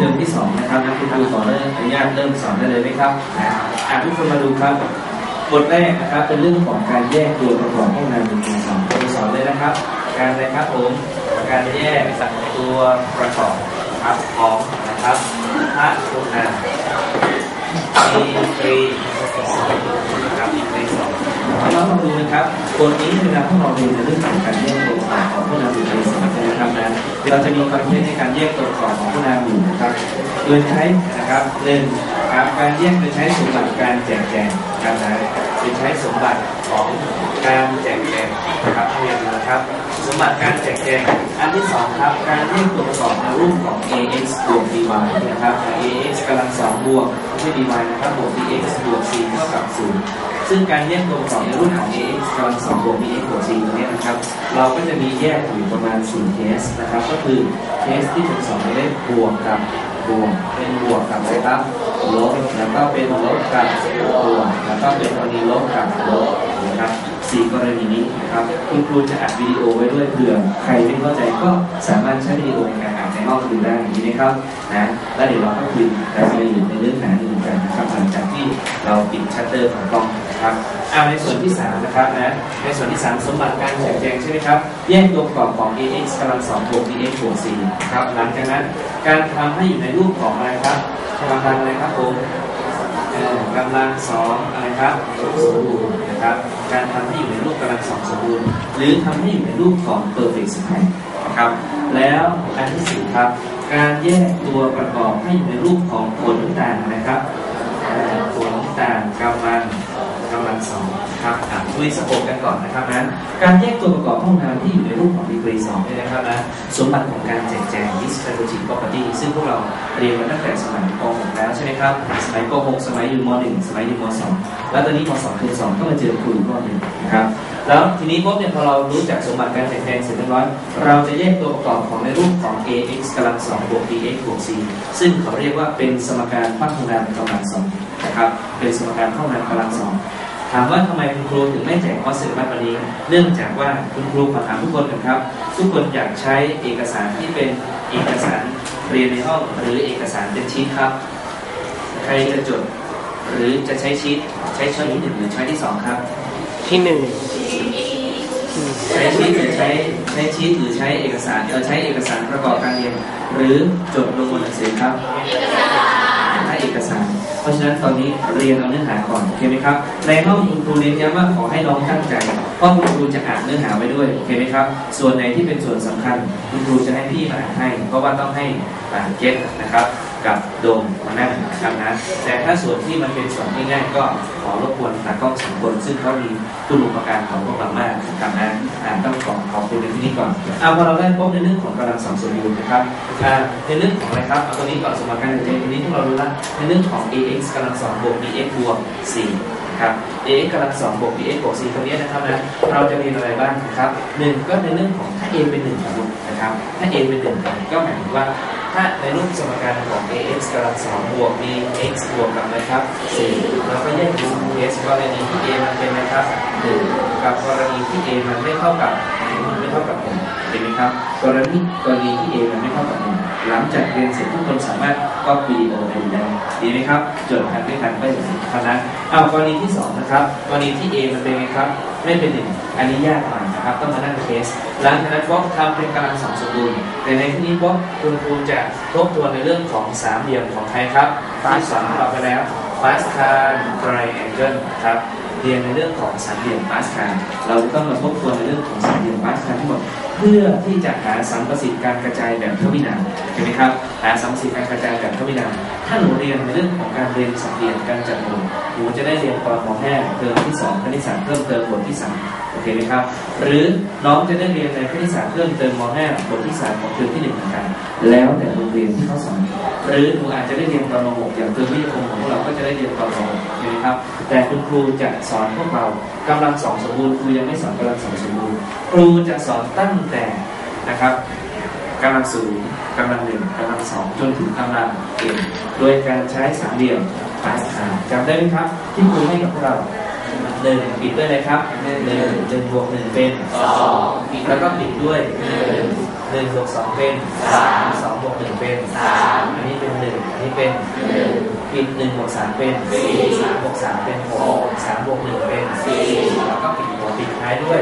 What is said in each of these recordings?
เทอมที่สองนะครับนักคุณครูขอเริ่มอนุญาตเริ่มสอนได้เลยไหมครับอ่าทุกคนมาดูครับ บทแรกนะครับเป็นเรื่องของการแยกตัวประกอบห้องน้ำเป็นตัวสองตัวสอนเลยนะครับ การอะไรครับผมการแยกสัตัวประกอบครับของนะครับพระคุณนามีตรีนะครับมีตรีสอง น้องลองดูนะครับบทนี้เวลาพวกเราเรียนในเรื่องของการแยกตัวประกอบของพวกนามอยู่ในสองนะครับนะเราจะมีคอนเทนต์ในการแยกตัวประกอบของพวกนามอยู่นะครับ โดยใช้นะครับหนึ่งครับการแยกโดยใช้สมบัติการแจกแจงการนะโดยใช้สมบัติของการแจกแจง ครับเรียนนะครับสมบัติการแจกแจงอันที่สองครับการแยกตัวประกอบในรูปของ ax บวก dy นะครับ ax กำลังสองบวกไม่ใช่ dy นะครับบวก dx บวก c เท่ากับศูนย์ซึ่งการแยกตัวประกอบในรูปของ ax กำลังสองบวก bx บวก c ตรงนี้นะครับ เราก็จะมีแยกอยู่ประมาณ4เคสนะครับ ก็คือเคสที่เป็นสองเลขบวกกับบวกเป็นบวกกับอะไรครับลบแล้วก็เป็นลบกับบวกแล้วก็เป็นกรณีลบกับลบนะครับ สี่กรณีนี้นะครับคุณครูจะอัดวิดีโอไว้ด้วยเผื่อใครไม่เข้าใจก็สามารถใช้วิดีโอในการอ่านในห้องดูได้อย่างนี้นะครับนะแล้วเดี๋ยวเราก็คุยรายละเอียดในเรื่องหนาหนึ่งกันนะครับหลังจากที่เราปิดชัตเตอร์ของกล้องนะครับเอาในส่วนที่สามนะครับนะในส่วนที่สามสมบัติการแจกแจงใช่ไหมครับแยกตัวประกอบของ ax กำลังสองบวก bx บวก c ครับหลังจากนั้นการทำให้อยู่ในรูปของอะไรครับกำลังอะไรครับผมกำลังสองอะไรครับ บูรณ์หรือทำให้อยู่ในรูปของ perfect square นะครับแล้วอันที่สี่ครับ การแยกตัวประกอบให้อยู่ในรูปของผลต่างนะครับผลต่างกำลังกำลังสองครับอะคุยสโคปกันก่อนนะครับนะการแยกตัวประกอบห้องน้ำที่อยู่ในรูปของดีกรีสองเนี่ยนะครับนะสมบัติของการแจกแจง distributive property ซึ่งพวกเราเรียนมาตั้งแต่สมัยป .6 แล้วใช่ไหมครับ สมัยป .6 สมัยอยู่ม .1 สมัยอยู่ม .2 แล้วตอนนี้ม .2 เทอม2ก็มาเจอครูอีกรอบหนึ่งนะครับ แล้วทีนี้ปุ๊บเนี่ยพอเรารู้จักสมบัติการแจกแจงเสร็จเรียบร้อย เราจะแยกตัวประกอบของในรูปของ ax กำลัง2บวก bx บวก c ซึ่งเขาเรียกว่าเป็นสมการพัฒนามกำลังสองนะครับเป็นสมการพัฒนามกำลังสองถามว่าทำไมคุณครูถึงไม่แจกคอร์สเสร็จบัตวันนี้ เนื่องจากว่าคุณครูขอถามทุกคนกันครับ ทุกคนอยากใช้เอกสารที่เป็นเอกสารเรียนในห้องหรือเอกสารเป็นชีตครับ ใครจะจดหรือจะใช้ชีตใช้ช้อยที่หนึ่งหรือช้อยที่สองครับ ที่หนึ่ง ใช้ชีตหรือใช้ใช้ชีตหรือใช้เอกสารเราใช้เอกสารประกอบการเรียน หรือจดลงบนหนังสือครับถ้าเอกสาร เพราะฉะนั้นตอนนี้เรียนเอาเนื้อหาก่อนโอเคไหมครับ ในห้องคุณครูเน้นย้ำว่าขอให้น้องตั้งใจ เพราะคุณครูจะอ่านเนื้อหาไว้ด้วยโอเคไหมครับ ส่วนไหนที่เป็นส่วนสำคัญ คุณครูจะให้พี่มาอ่านให้ เพราะว่าต้องให้อ่านเก็ตนะครับ กับโดมมานั่งนะครับนะแต่ถ้าส่วนที่มันเป็นส่วนง่ายๆก็ขอรบกวนตากล้องสองคนซึ่งเขามีคุณอุปการของพวกเรามากนะครับนะอ่าต้องขอขอบคุณในที่นี้ก่อนอ่าพอเราได้พบในเรื่องของกำลังสองสมบูรณ์นะครับอ่าในเรื่องของอะไรครับเอาตัวนี้ก่อนสมการเจนตัวนี้ที่เรารู้ละในเรื่องของ ax กำลังสองบวก bx บวก c นะครับ ax กำลังสองบวก bx บวก c ตรงนี้นะครับนะเราจะเรียนอะไรบ้างนะครับหนึ่งก็ในเรื่องของถ้า a เป็นหนึ่งนะครับถ้า a เป็นหนึ่งก็หมายถึงว่าถ้าในรูปสมการของ ax กำลังสองบวก bx บวกกับอะไรครับ4เราก็แยกเป็นสองเคสกรณีที่ a มันเป็นนะครับหนึ่งกับกรณีที่ a มันไม่เท่ากับมันไม่เท่ากับหนึ่งเห็นไหมครับ กรณีกรณีที่ a มันไม่เท่ากับหนึ่ง หลังจากเรียนเสร็จทุกคนสามารถก็วิดีโอไปดูได้ดีไหมครับจดทันไม่ทันก็อย่างนี้เท่านั้นเอากรณีที่สองนะครับกรณีที่ a มันเป็นไงครับไม่เป็นหนึ่งอันนี้ยากหน่อยนะครับต้องมานั่งเคสหลังจากนั้นป๊อกทำเป็นกำลังสองสมบูรณ์แต่ในที่นี้ป๊อกคุณครูจะทบทวนในเรื่องของสามเหลี่ยมของใครครับที่สอนเราไปแล้วฟาสคาร์ไตรแองเกิลครับ เรียนในเรื่องของสามเหลี่ยมฟาสคาเราจะต้องมาทบทวนในเรื่องของสามเหลี่ยมฟาสคาทั้งหมดเพื่อที่จะหาสัมประสิทธิ์การกระจายแบบทวินามเห็นไหมครับหาสัมประสิทธิ์การกระจายแบบทวินามถ้าหนูเรียนในเรื่องของการเรียนสามเหลี่ยมการจัดหมู่หนูจะได้เรียนตอนม .5 เทอมที่สองคณิตศาสตร์เพิ่มเติมบทที่สามโอเคไหมครับหรือน้องจะได้เรียนในคณิตศาสตร์เพิ่มเติมม .5 บทที่3ของเทอมที่1เหมือนกันแล้วแต่โรงเรียนที่เขาสอนหรือหนูอาจจะได้เรียนตอนม .6 อย่างเทอมวิทยาคมของพวกเราก็จะได้เรียนตอนม .6 ใช่ไหมครับแต่คุณครูจะสอนพวกเรากำลังสองสมบูรณ์ครูยังไม่สอนกำลังสองสมบูรณ์ครูจะสอนตั้งแต่นะครับกำลังศูนย์กำลังหนึ่งกำลังสองจนถึงกำลังเอ็นโดยการใช้สามเหลี่ยมปลาสคาจำได้ไหมครับ ที่ครูให้กับพวกเราหนึ่งปิดด้วยอะไรครับหนึ่งหนึ่งบวกหนึ่งเป็นสองแล้วก็ปิดด้วยหนึ่ง หนึ่งบวกสองเป็นสามสองบวกหนึ่งเป็นสามอันนี้เป็นหนึ่งอันนี้เป็นปิดหนึ่งบวกสามเป็นสี่สามบวกสามเป็นหกสามบวกหนึ่งเป็นสี่แล้วก็ปิดหัวปิดท้ายด้วย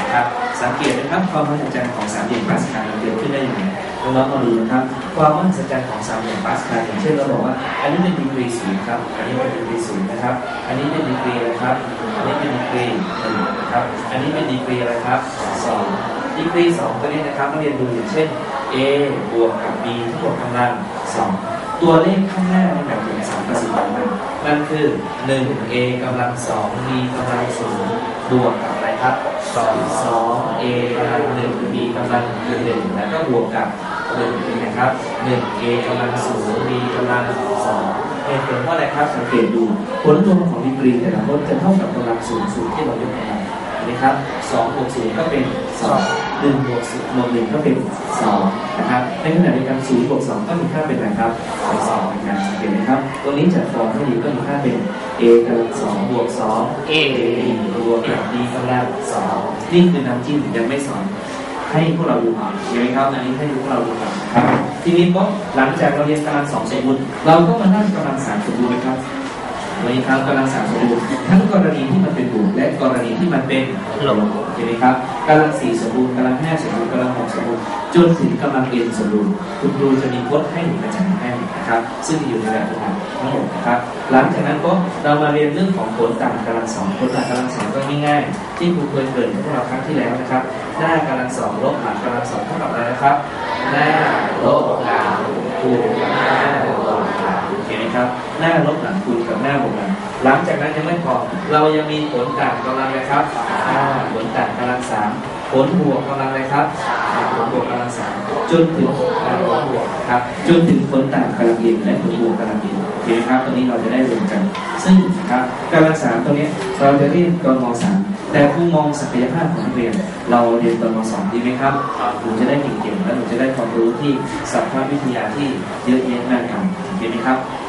นะครับสังเกตนะครับความมหัศจรรย์ของสามเหลี่ยมปาสคาลมันเกิดขึ้นได้ยังไงน้องๆมาดูนะครับ ความมหัศจรรย์ของสามเหลี่ยมปาสคาลอย่างเช่นเราบอกว่า อันนี้เป็นดีกรีศูนย์ครับ อันนี้เป็นดีกรีศูนย์นะครับ อันนี้เป็นดีกรีอะครับ อันนี้เป็นดีกรีหนึ่งครับ อันนี้เป็นดีกรีอะไรครับสอง ดีกรีสองตัวนี้นะครับมาเรียนดูอย่างเช่น a บวกกับ b ที่บวกกำลังสองตัวเลขข้างหน้าในแบบถึงสามประสิทธิ์มันนั่นคือ 1 a กำลังสอง b กำลังศูนย์บวกกับอะไรครับสองสอง a กำลังหนึ่ง b กำลังหนึ่งแล้วก็บวกกับหนึ่งนะครับหนึ่ง a กำลังศูนย์ b กำลังสองเหตุผลว่าอะไรครับสังเกตดูผลรวมของดีกรีแต่ละคนจะเท่ากับกำลังศูนย์ศูนย์ที่เรายกกำลัง นะครับสองบวกศูนย์ก็เป็นสองหนึ่งบวกศูนย์บวกหนึ่งก็เป็นสองนะครับในขณะเดียวกันศูนย์บวกสองก็มีค่าเป็นอะไรครับเป็นสองเหมือนกันสังเกตไหมครับตรงนี้จัดฟอร์มให้ดีก็มีค่าเป็น a กำลังสองบวกสอง A บวกกับ b กำลังสองนี่คือน้ำจิ้มยังไม่สอนให้พวกเราดูก่อนเห็นไหมครับอันนี้ให้พวกเราดูก่อนนะครับ ทีนี้ก็หลังจากเราเรียนกำลังสองสมบูรณ์เราก็มานั่งกำลังสามสมบูรณ์นะครับ วันนี้ครับกำลังสามสมบูรณ์ทั้งกรณีที่มันเป็นบวกและกรณีที่มันเป็นลบเห็นไหมครับกำลังสี่สมบูรณ์กำลังห้าสมบูรณ์กำลังหกสมบูรณ์จนถึงกำลังเอ็นสมบูรณ์คุณครูจะมีพจน์ให้หนึ่งอาจารย์ให้นะครับ ซึ่งอยู่ในแบบฝึกหัดทั้งหมดนะครับ หลังจากนั้นก็เรามาเรียนเรื่องของผลต่างกำลังสองผลต่างกำลังสองก็ง่ายๆที่ครูเคยเกริดให้พวกเราครั้งที่แล้วนะครับ หน้ากำลังสองลบหลังกำลังสองเท่ากับอะไรนะครับ หน้าลบหลังคูณหน้า บวกหลังโอเคไหมครับ หน้าลบหลังคูณกับหน้าบวกหลังหลังจากนั้นยังไม่พอ เรายังมีผลต่างกำลังอะไรครับอ่าผลต่างกำลังสามผลบวกกำลังอะไรครับอ่าผลบวกกำลังสามจนถึงอ่าผลบวกครับจนถึงผลต่างกำลังเอ็นและผลบวกกำลังเอ็นโอเคไหมครับตรงนี้เราจะได้รวมกัน ซึ่งนะครับกำลังสามตรงนี้เราจะเรียนตอนมสามแต่ผู้มองศักยภาพของนักเรียน เราเรียนตอนมสองดีไหมครับหนูจะได้เก่งๆและหนูจะได้ความรู้ที่สัพพะวิทยาที่เยอะแยะมากมายโอ เคไหมครับ